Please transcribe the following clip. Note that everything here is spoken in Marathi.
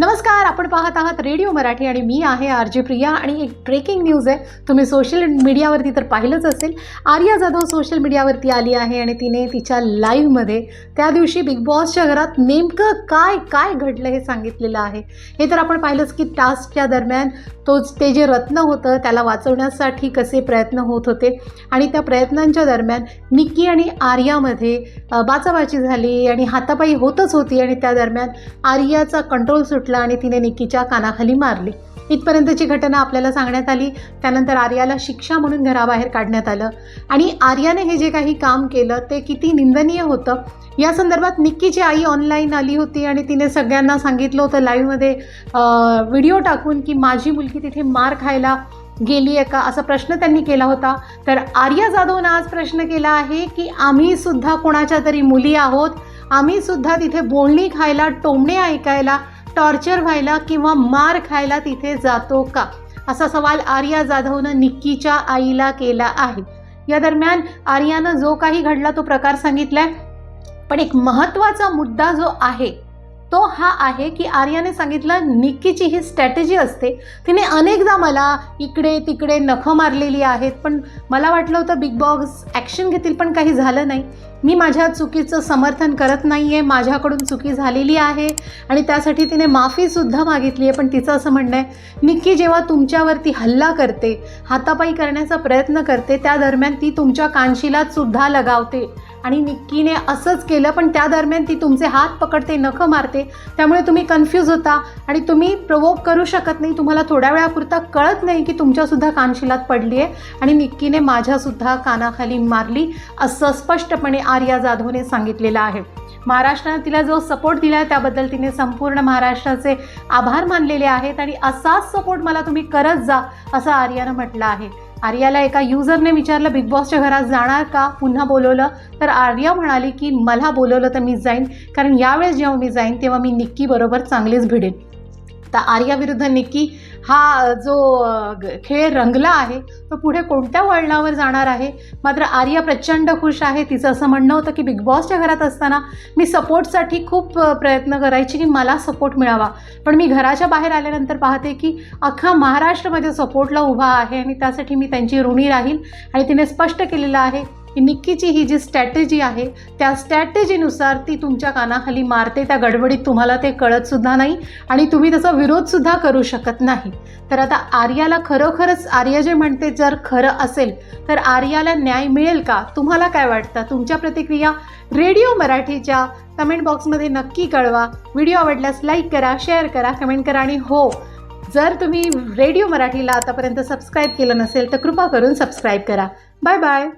नमस्कार आपण पाहत आहात रेडिओ मराठी आणि मी आहे आर जे प्रिया आणि एक ब्रेकिंग न्यूज आहे. तुम्ही सोशल मीडियावरती तर पाहिलंच असेल. आर्या जाधव सोशल मीडियावरती आली आहे आणि तिने तिच्या लाईव्हमध्ये त्या दिवशी बिग बॉसच्या घरात नेमकं काय काय घडलं हे सांगितलेलं आहे. हे तर आपण पाहिलंच की टास्कच्या दरम्यान तो ते जे रत्न होतं त्याला वाचवण्यासाठी कसे प्रयत्न होत होते आणि त्या प्रयत्नांच्या दरम्यान निक्की आणि आर्यामध्ये बाचाबाची झाली आणि हातापाई होतच होती आणि त्या दरम्यान आर्याचा कंट्रोल सुटला. आणि तिने निक्कीच्या कानाखाली मारली. इथपर्यंतची घटना आपल्याला सांगण्यात आली त्यानंतर आर्याला शिक्षा म्हणून घराबाहेर काढण्यात आलं. आणि आर्याने हे जे काही काम केलं ते किती निंदनीय होतं. या संदर्भात निक्कीची आई ऑनलाईन आली होती आणि तिने सगळ्यांना सांगितलं होतं लाईव्हमध्ये व्हिडिओ टाकून की माझी मुलगी तिथे मार खायला गेली आहे का? असा प्रश्न त्यांनी केला होता. तर आर्या जाधवनं आज प्रश्न केला आहे की आम्ही सुद्धा कोणाच्या तरी मुली आहोत? आम्ही सुद्धा तिथे बोलणी खायला टोमणे ऐकायला टॉर्चर व्हायला किंवा मार खायला तिथे जातो का? असा सवाल आर्या जाधवनं निक्कीच्या आईला केला आहे. या दरम्यान आर्यानं जो काही घडला तो प्रकार सांगितलाय. पण एक महत्त्वाचा मुद्दा जो आहे तो हा आहे की आर्याने सांगितलं निक्कीची ही स्ट्रॅटेजी असते. तिने अनेकदा मला इकडे तिकडे नखं मारलेली आहेत पण मला वाटलं होतं बिग बॉस ॲक्शन घेतील पण काही झालं नाही. मी माझ्या चुकीचं समर्थन करत नाही आहे माझ्याकडून चुकी झालेली आहे आणि त्यासाठी तिने माफीसुद्धा मागितली आहे. पण तिचं असं म्हणणं आहे निक्की जेव्हा तुमच्यावरती हल्ला करते हातापाई करण्याचा प्रयत्न करते त्या दरम्यान ती तुमच्या कानशिलात सुद्धा लगावते. आणि निक्कीने असंच केलं पण त्या दरम्यान ती तुमचे हात पकडते नखं मारते. त्यामुळे तुम्ही कन्फ्यूज होता आणि तुम्ही प्रवोक करू शकत नाही. तुम्हाला थोड्या वेळापुरता कळत नाही की तुमच्यासुद्धा कानशिलात पडली आहे आणि निक्कीने माझ्यासुद्धा कानाखाली मारली असं स्पष्टपणे आर्या जाधवने सांगितलेलं आहे. महाराष्ट्रानं तिला जो सपोर्ट दिला आहे त्याबद्दल तिने संपूर्ण महाराष्ट्राचे आभार मानलेले आहेत. आणि असाच सपोर्ट मला तुम्ही करत जा असं आर्यानं म्हटलं आहे. आर्याला एका युजरने विचारलं बिग बॉसच्या घरात जाणार का? पुन्हा बोलवलं? तर आर्या म्हणाली की मला बोलवलं तर मी जाईन कारण यावेळेस जेव्हा मी जाईन तेव्हा मी निक्कीबरोबर चांगलीच भिडेन. तर आर्या विरुद्ध निक्की हा जो ग- खेळ रंगला आहे तो पुढे कोणत्या वळणावर जाणार आहे? मात्र आर्या प्रचंड खुश आहे. तिचं असं म्हणणं होतं की बिग बॉसच्या घरात असताना मी सपोर्टसाठी खूप प्रयत्न करायची की मला सपोर्ट मिळावा. पण मी घराच्या बाहेर आल्यानंतर पाहते की अख्खा महाराष्ट्र माझ्या सपोर्टला उभा आहे आणि त्यासाठी मी त्यांची ऋणी राहील आणि तिने स्पष्ट केलेलं आहे की निक्कीची ही जी स्ट्रॅटेजी आहे त्या स्ट्रॅटेजीनुसार ती तुमच्या कानाखाली मारते त्या गडबडीत तुम्हाला ते कळतसुद्धा नाही आणि तुम्ही त्याचा विरोधसुद्धा करू शकत नाही. तर आता आर्याला खरोखरच आर्या जे म्हणते जर खरं असेल तर आर्याला न्याय मिळेल का? तुम्हाला काय वाटतं? तुमच्या प्रतिक्रिया रेडिओ मराठीच्या कमेंट बॉक्समध्ये नक्की कळवा. व्हिडिओ आवडल्यास लाईक करा शेअर करा कमेंट करा आणि हो जर तुम्ही रेडिओ मराठीला आतापर्यंत सबस्क्राईब केलं नसेल तर कृपा करून सबस्क्राईब करा. Bye bye